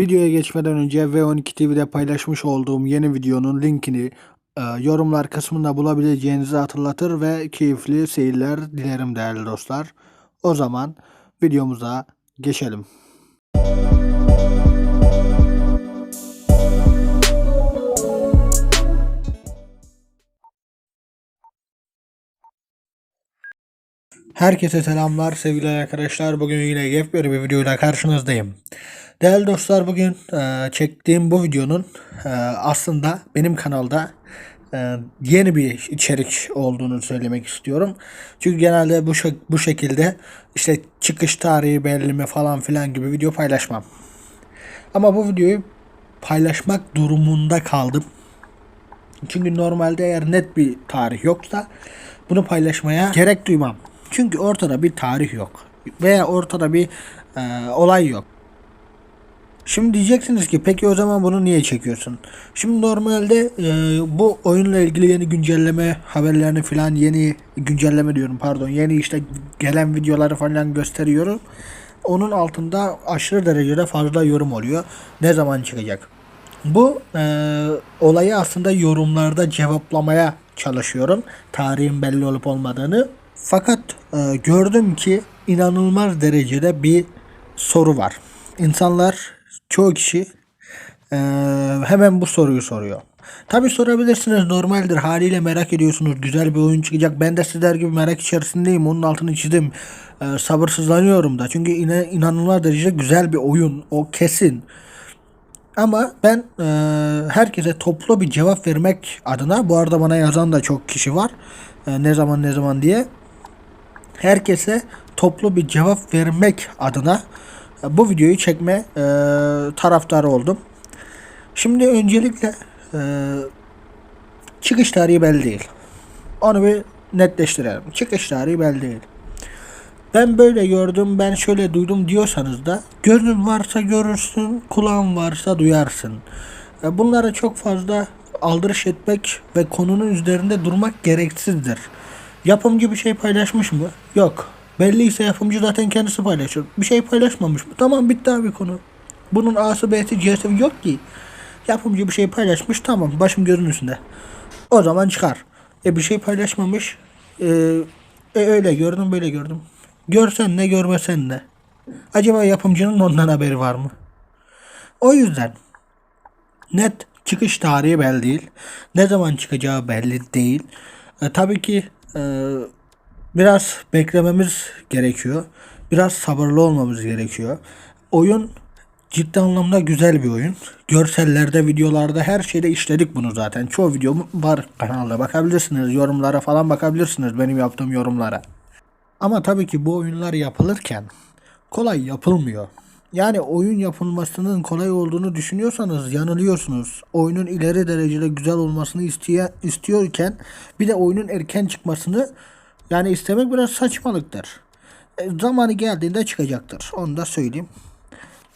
Videoya geçmeden önce V12 TV'de paylaşmış olduğum yeni videonun linkini e, yorumlar kısmında bulabileceğinizi hatırlatır ve keyifli seyirler dilerim değerli dostlar. O zaman videomuza geçelim. Herkese selamlar sevgili arkadaşlar. Bugün yine yepyeni bir videoyla karşınızdayım. Değerli dostlar bugün e, çektiğim bu videonun e, aslında benim kanalda e, yeni bir içerik olduğunu söylemek istiyorum. Çünkü genelde bu bu şekilde işte çıkış tarihi belli mi falan filan gibi video paylaşmam. Ama bu videoyu paylaşmak durumunda kaldım. Çünkü normalde eğer net bir tarih yoksa bunu paylaşmaya gerek duymam. Çünkü ortada bir tarih yok. Veya ortada bir e, olay yok. Şimdi diyeceksiniz ki peki o zaman bunu niye çekiyorsun? Şimdi normalde e, bu oyunla ilgili yeni güncelleme haberlerini falan yeni güncelleme diyorum pardon yeni işte gelen videoları falan gösteriyorum. Onun altında aşırı derecede fazla yorum oluyor. Ne zaman çıkacak? Bu e, olayı aslında yorumlarda cevaplamaya çalışıyorum. Tarihin belli olup olmadığını. Fakat e, gördüm ki inanılmaz derecede bir soru var. İnsanlar çoğu kişi e, hemen bu soruyu soruyor. Tabi sorabilirsiniz normaldir haliyle merak ediyorsunuz güzel bir oyun çıkacak. Ben de sizler gibi merak içerisindeyim onun altını çizdim. E, sabırsızlanıyorum da çünkü ina- inanılmaz derecede güzel bir oyun o kesin. Ama ben e, herkese toplu bir cevap vermek adına bu arada bana yazan da çok kişi var. E, ne zaman ne zaman diye. Herkese toplu bir cevap vermek adına bu videoyu çekme e, taraftarı oldum. Şimdi öncelikle e, çıkış tarihi belli değil. Onu bir netleştirelim. Çıkış tarihi belli değil. Ben böyle gördüm, ben şöyle duydum diyorsanız da gözün varsa görürsün, kulağın varsa duyarsın. E, Bunlara çok fazla aldırış etmek ve konunun üzerinde durmak gereksizdir. Yapımcı bir şey paylaşmış mı? Yok. Belliyse yapımcı zaten kendisi paylaşır. Bir şey paylaşmamış mı? Tamam bitti abi konu. Bunun A'sı B'si C'si yok ki. Yapımcı bir şey paylaşmış tamam başım gözüm üstünde. O zaman çıkar. E bir şey paylaşmamış. E, e öyle gördüm böyle gördüm. Görsen ne görmesen ne. Acaba yapımcının ondan haberi var mı? O yüzden net çıkış tarihi belli değil. Ne zaman çıkacağı belli değil. E, tabii ki e, biraz beklememiz gerekiyor. Biraz sabırlı olmamız gerekiyor. Oyun ciddi anlamda güzel bir oyun. Görsellerde, videolarda her şeyde işledik bunu zaten. Çoğu video var kanalda. Bakabilirsiniz. Yorumlara falan bakabilirsiniz benim yaptığım yorumlara. Ama tabii ki bu oyunlar yapılırken kolay yapılmıyor. Yani oyun yapılmasının kolay olduğunu düşünüyorsanız yanılıyorsunuz. Oyunun ileri derecede güzel olmasını isteye, istiyorken bir de oyunun erken çıkmasını yani istemek biraz saçmalıktır. E, zamanı geldiğinde çıkacaktır. Onu da söyleyeyim.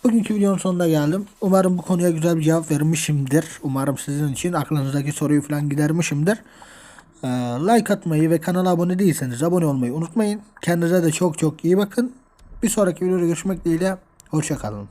Bugünkü videonun sonuna geldim. Umarım bu konuya güzel bir cevap vermişimdir. Umarım sizin için aklınızdaki soruyu falan gidermişimdir. Ee, like atmayı ve kanala abone değilseniz abone olmayı unutmayın. Kendinize de çok çok iyi bakın. Bir sonraki videoda görüşmek dileğiyle. Hoşçakalın.